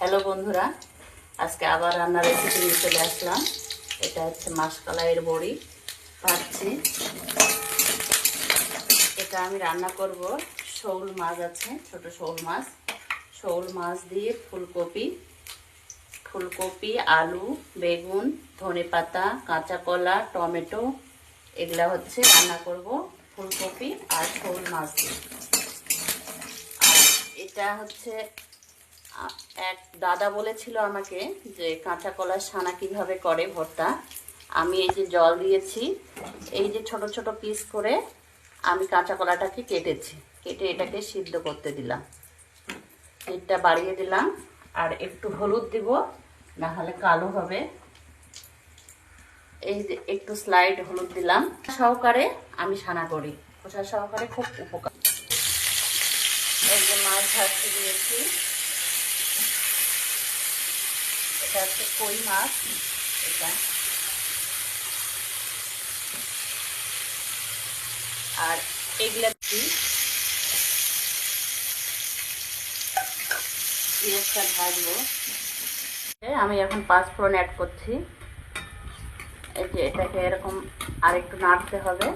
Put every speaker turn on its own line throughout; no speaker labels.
Hello বন্ধুরা, আজকে আবার রান্নার রেসিপি নিয়ে চলে আসলাম। এটা হচ্ছে মাসকলাইয়ের বড়ি ভাজছি এটা আমি রান্না করব, শৌল মাছ আছে, ছোট শৌল মাছ। শৌল মাছ দিয়ে ফুলকপি ফুলকপি, আলু, বেগুন, ধনেপাতা কাঁচা কলা টমেটো, এগুলা হচ্ছে রান্না করব ফুলকপি আর শৌল মাছ দিয়ে। এটা হচ্ছে এক দাদা বলেছিল আমাকে যে কাঁচা কলার ছানা কীভাবে করে ভর্তা। আমি এই যে জল দিয়েছি, এই যে ছোট ছোট পিস করে আমি কাঁচা কলাটাকে কেটেছি। কেটে এটাকে সিদ্ধ করতে দিলাম। এটা বাড়িয়ে দিলাম, আর একটু হলুদ দিব না হলে কালো হবে। এই যে একটু স্লাইড হলুদ দিলাম। সহকারে আমি ছানা করি। খোসা সহকারে খুব উপকার। এই যে মাছ ভাজতে দিয়েছি। এটা হচ্ছে কই মাছ। এটা। আর এগুলা পেঁয়াজটা ভাজবো। আমি এখন পাঁচ ফোড়ন অ্যাড করছি। এই যে এটাকে এরকম আরেকটু নাড়তে হবে।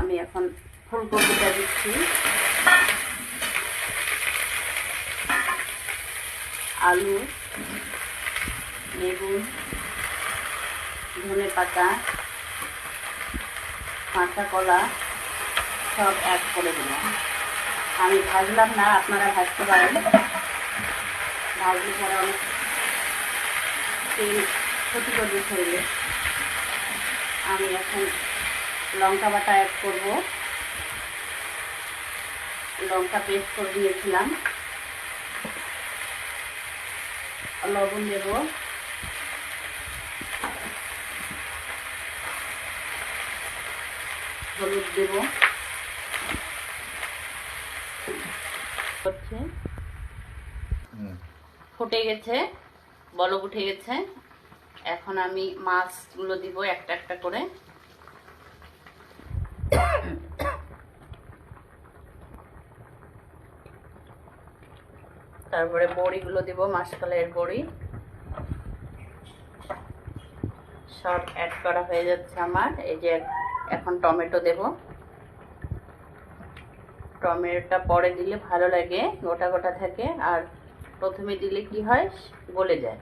আমি এখন ফুলকপিটা দিচ্ছি। আলু। বেগুন ধনে পাতা কাঁচা কলা, সব অ্যাড করে দিলাম। আমি ভাজলাম না, আপনারা ভাজতে পারেন। ভাজলে পরে অনেক তেল ক্ষতি করবে শরীরে আমি এখন লঙ্কা বাটা অ্যাড করব। লঙ্কা পেস্ট করে দিয়েছিলাম লবণ দেব। হলুদ দেব। হচ্ছে। ফুটে গেছে বলক উঠে গেছে। এখন আমি মাছগুলো দিব একটা একটা করে। তারপরে বড়িগুলো দিব মাসকলাইয়ের বড়ি। সব অ্যাড করা হয়ে যাচ্ছে আমার। এই যে এখন টমেটো দেব। টমেটোটা পরে দিলে ভালো লাগে, গোটা গোটা থাকে, আর প্রথমে দিলে কি হয়? গলে যায়।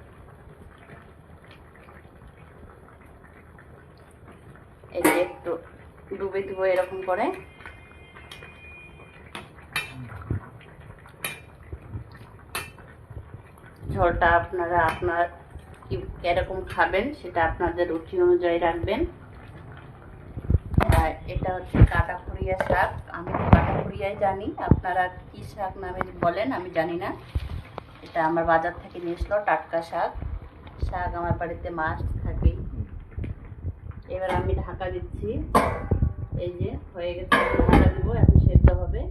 এই একটু ডুবে দিব এরকম করে। ঝোলটা আপনারা আপনার কি কীরকম খাবেন সেটা আপনাদের রুচি অনুযায়ী রাখবেন। এটা হচ্ছে কাটা ফুরিয়া শাক। আমি তো কাটা ফুরিয়াই জানি। আপনারা কি শাক নামে বলেন, আমি জানি না। এটা আমার বাজার থেকে নিয়ে এসলো টাটকা শাক। শাক আমার বাড়িতে মাছ থাকে। এবার আমি ঢাকা দিচ্ছি। এই যে, হয়ে গেছে, ঢাকা দিব, এখন সেদ্ধ হবে।